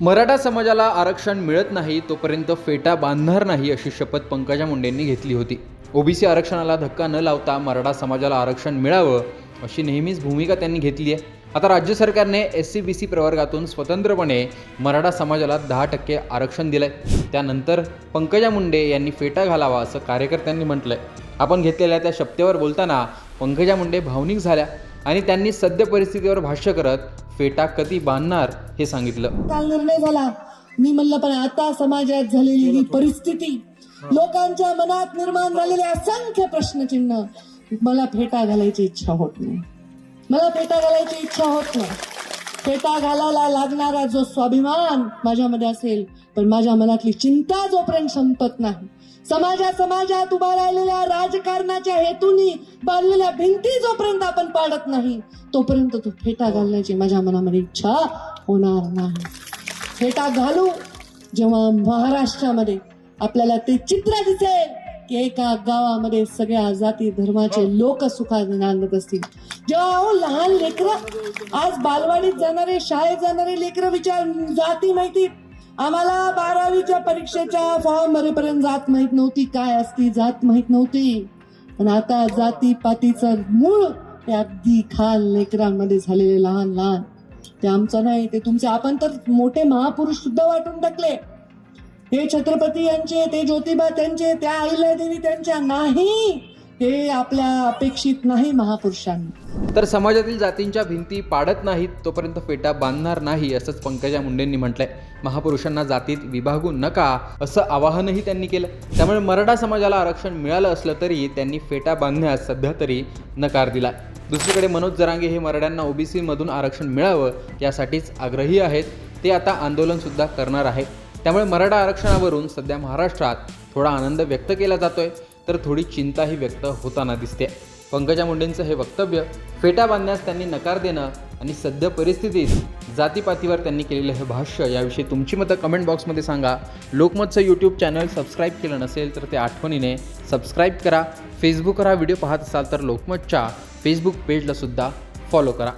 मराठा समाजाला आरक्षण मिळत नाही तोपर्यंत फेटा बांधणार नाही अशी शपथ पंकजा मुंडेंनी घेतली होती. ओबीसी आरक्षणाला धक्का न लावता मराठा समाजाला आरक्षण मिळावं अशी नेहमीच भूमिका त्यांनी घेतली आहे. आता राज्य सरकारने एस सी बी सी प्रवर्गातून स्वतंत्रपणे मराठा समाजाला दहा टक्के आरक्षण दिलंय. त्यानंतर पंकजा मुंडे यांनी फेटा घालावा असं कार्यकर्त्यांनी म्हटलंय. आपण घेतलेल्या त्या शपथेवर बोलताना पंकजा मुंडे भावनिक झाल्या आणि त्यांनी सद्य परिस्थितीवर भाष्य करत फेटा कधी बांधणार हे सांगितलं. काल निर्णय झाला. मी म्हणलं पण आता समाजात झालेली ही परिस्थिती लोकांच्या मनात निर्माण झालेले असंख्य प्रश्नचिन्ह मला फेटा घालायची इच्छा होत नाही. मला फेटा घालायची इच्छा होत नाही. फेटा घालायला लागणारा जो स्वाभिमान माझ्यामध्ये असेल पण माझ्या मनातली चिंता जोपर्यंत संपत नाही समाजा समाजात उभा राहिलेल्या राजकारणाच्या हेतूनी बांधलेल्या भिंती जोपर्यंत आपण पाडत नाही तोपर्यंत तो फेटा घालण्याची माझ्या मनामध्ये इच्छा होणार नाही. फेटा घालू जेव्हा महाराष्ट्रामध्ये आपल्याला ते चित्र दिसेल की एका गावामध्ये सगळ्या जाती धर्माचे लोक सुखात नांदत असतील. जेव्हा अहो लहान लेकरं आज बालवाडीत जाणारे शाळेत जाणारे लेकरं विचार जाती माहिती आम्हाला बारावीच्या परीक्षेच्या फॉर्म भरेपर्यंत जात माहीत नव्हती. काय असती जात माहीत नव्हती. पण आता जाती पातीचं मूळ ते अगदी खाल लेकरांमध्ये झालेले लहान लहान. ते आमचं नाही ते तुमचे. आपण तर मोठे महापुरुष सुद्धा वाटून टाकले. ते छत्रपती यांचे ते ज्योतिबा त्यांचे त्या अहिल्यादेवी त्यांच्या नाही. हे आपल्या अपेक्षित नाही महापुरुषांनी. तर समाजातील जातींच्या भिंती पाडत नाहीत तोपर्यंत फेटा बांधणार नाही असंच पंकजा मुंडेंनी म्हटलंय. महापुरुषांना जातीत विभागू नका असं आवाहनही त्यांनी केलं. त्यामुळे मराठा समाजाला आरक्षण मिळालं असलं तरी त्यांनी फेटा बांधण्यास सध्या तरी नकार दिला दुसरीकडे मनोज जरांगे हे मराठ्यांना ओबीसीमधून आरक्षण मिळावं यासाठीच आग्रही आहेत. ते आता आंदोलनसुद्धा करणार आहेत. त्यामुळे मराठा आरक्षणावरून सध्या महाराष्ट्रात थोडा आनंद व्यक्त केला जातोय. तर थोडी चिंताही व्यक्त होताना दिसते. पंकजा मुंडेंचं हे वक्तव्य फेटा बांधण्यास त्यांनी नकार देणं आणि सद्य परिस्थितीत जातीपातीवर त्यांनी केलेलं हे भाष्य याविषयी तुमची मतं कमेंट बॉक्समध्ये सांगा. लोकमतचं यूट्यूब चॅनल सबस्क्राईब केलं नसेल तर ते आठवणीने सबस्क्राईब करा. फेसबुकवर हा व्हिडिओ पाहत असाल तर लोकमतच्या फेसबुक पेजलासुद्धा फॉलो करा.